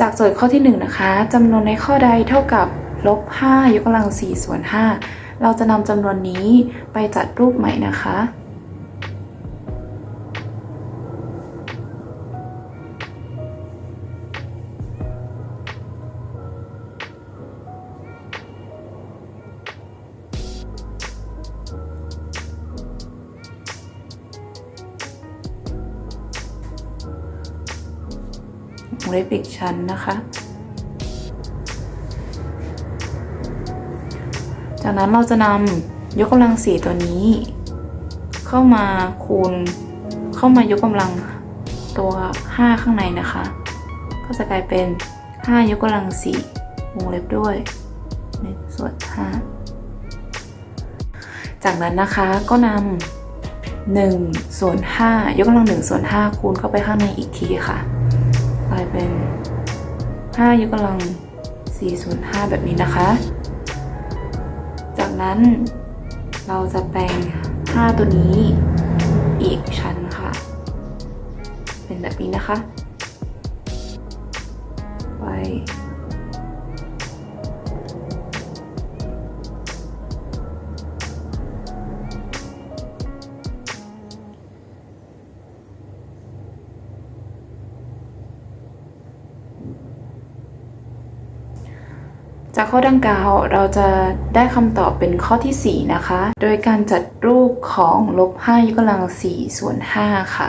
จากโจทย์ข้อที่1นงนะคะจำนวนในข้อใดเท่ากับลบ5ยกกำลัง4ส่วน5เราจะนำจำนวนนี้ไปจัดรูปใหม่นะคะ เล็บอีกชั้นนะคะ จากนั้นเราจะนำยกกำลังสี่ตัวนี้ เข้ามาคูณ เข้ามายกกำลังตัว 5 ข้างในนะคะ ก็จะกลายเป็น 5 ยกกำลัง4วงเล็บด้วย1ส่วน5จากนั้นนะคะก็นำ1ส่วน5ยกกำลัง1ส่วน5คูณเข้าไปข้างในอีกทีค่ะ กลายเป็น5ยกกำลัง4ส่วน5แบบนี้นะคะ จากนั้นเราจะแปลง 5 ตัวนี้อีกชั้นค่ะ เป็นแบบนี้นะคะ ไป จากข้อดังกล่าวเราจะได้คำตอบเป็นข้อที่ 4 นะคะ โดยการจัดรูปของลบ5ยกกำลัง4ส่วน5ค่ะ